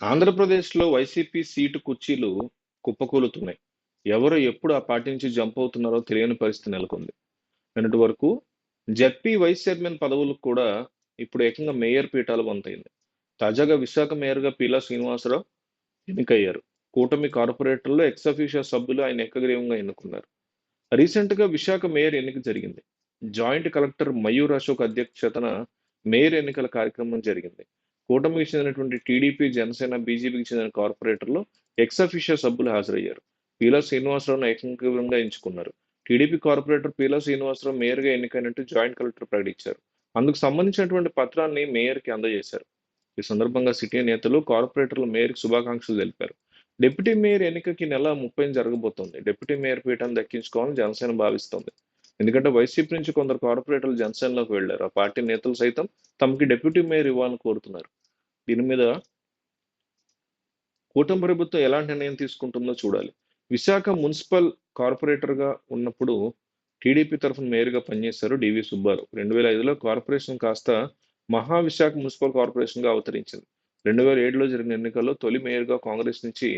ఆంధ్రప్రదేశ్‌లో YCP seat కుర్చీలు కుప్పకూలుతున్నాయి. ఎవరు ఎప్పుడు ఆ పార్టీ నుంచి జంప్ అవుతున్నారో తెలియని పరిస్థితి నెలకొంది. నిన్నటి వరకు జెడ్పీ వైస్ చైర్మన్ పదవులకు కూడా ఇప్పుడు ఏకంగా మేయర్ పీఠాలు వంతైంది. తాజాగా విశాఖ మేయర్‌గా పీలా శ్రీనివాసరావు ఎన్నికయ్యారు. కూటమి కార్పొరేటర్‌లో ఎక్సఫీషియా సభ్యులు ఆయన ఏకగ్రీవంగా ఎన్నుకున్నారు. రీసెంట్‌గా విశాఖ మేయర్ ఎన్నిక జరిగింది. జాయింట్ కలెక్టర్ మయూర్ అశోక్ అధ్యక్షతన మేయర్ ఎన్నికల కార్యక్రమం జరిగింది. కూటమికి చెందినటువంటి టీడీపీ, జనసేన, బీజేపీకి చెందిన కార్పొరేటర్లు ఎక్స్ అఫీషియో సభ్యులు హాజరయ్యారు. పీలా శ్రీనివాసరావును ఏకంగా ఎంచుకున్నారు. టీడీపీ కార్పొరేటర్ పీలా శ్రీనివాసరావు మేయర్‌గా ఎన్నికైనట్టు జాయింట్ కలెక్టర్ ప్రకటించారు. అందుకు సంబంధించినటువంటి పత్రాన్ని మేయర్‌కి అందజేశారు. ఈ సందర్భంగా సిటీ నేతలు, కార్పొరేటర్లు మేయర్‌కి శుభాకాంక్షలు తెలిపారు. డిప్యూటీ మేయర్ ఎన్నికకి నెల 30న జరగబోతోంది. డిప్యూటీ మేయర్ పీఠాన్ని దక్కించుకోవాలని జనసేన భావిస్తోంది. ఎందుకంటే వైసీపీ నుంచి కొందరు కార్పొరేటర్లు జనసేనలోకి వెళ్ళారు. ఆ పార్టీ నేతలు సైతం తమకి డిప్యూటీ మేయర్ ఇవ్వాలని కోరుతున్నారు. దీని మీద కూటమి ప్రభుత్వం ఎలాంటి నిర్ణయం తీసుకుంటుందో చూడాలి. విశాఖ మున్సిపల్ కార్పొరేటర్‌గా ఉన్నప్పుడు టీడీపీ తరఫున మేయర్‌గా పనిచేశారు డివి సుబ్బారావు. 2005లో కార్పొరేషన్ కాస్త మహావిశాఖ మున్సిపల్ కార్పొరేషన్‌గా అవతరించింది. 2007లో జరిగిన ఎన్నికల్లో తొలి మేయర్‌గా కాంగ్రెస్ నుంచి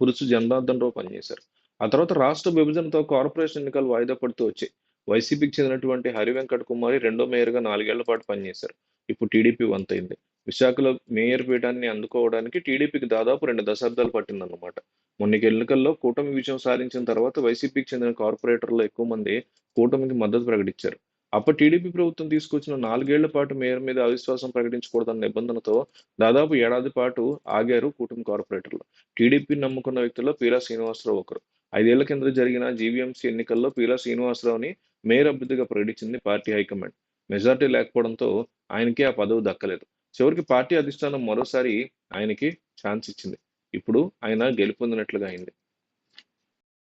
పులుసు జనార్దన్ రావు పనిచేశారు. ఆ తర్వాత రాష్ట్ర విభజనతో కార్పొరేషన్ ఎన్నికలు వాయిదా పడుతూ వచ్చాయి. వైసీపీకి చెందినటువంటి హరివెంకట కుమారి రెండో మేయర్‌గా నాలుగేళ్ళ పాటు పనిచేశారు. ఇప్పుడు టీడీపీ వంతైంది. విశాఖలో మేయర్ పీఠాన్ని అందుకోవడానికి టీడీపీకి దాదాపు రెండు దశాబ్దాలు పట్టిందన్నమాట. మొన్న ఎన్నికల్లో కూటమి విజయం సాధించిన తర్వాత వైసీపీకి చెందిన కార్పొరేటర్లు ఎక్కువ మంది కూటమికి మద్దతు ప్రకటించారు. అప్పటి టీడీపీ ప్రభుత్వం తీసుకొచ్చిన నాలుగేళ్ళ పాటు మేయర్ మీద అవిశ్వాసం ప్రకటించకూడదన్న నిబంధనతో దాదాపు ఏడాది పాటు ఆగారు కూటమి కార్పొరేటర్లు. టీడీపీని నమ్ముకున్న వ్యక్తుల్లో పీలా శ్రీనివాసరావు ఒకరు. ఐదేళ్ళ కింద జరిగిన జీవీఎంసీ ఎన్నికల్లో పీలా శ్రీనివాసరావుని మేయర్ అభ్యర్థిగా ప్రకటించింది పార్టీ హైకమాండ్. మెజారిటీ లేకపోవడంతో ఆయనకి ఆ పదవి దక్కలేదు. చివరికి పార్టీ అధిష్టానం మరోసారి ఆయనకి ఛాన్స్ ఇచ్చింది. ఇప్పుడు ఆయన గెలుపొందినట్లుగా అయింది.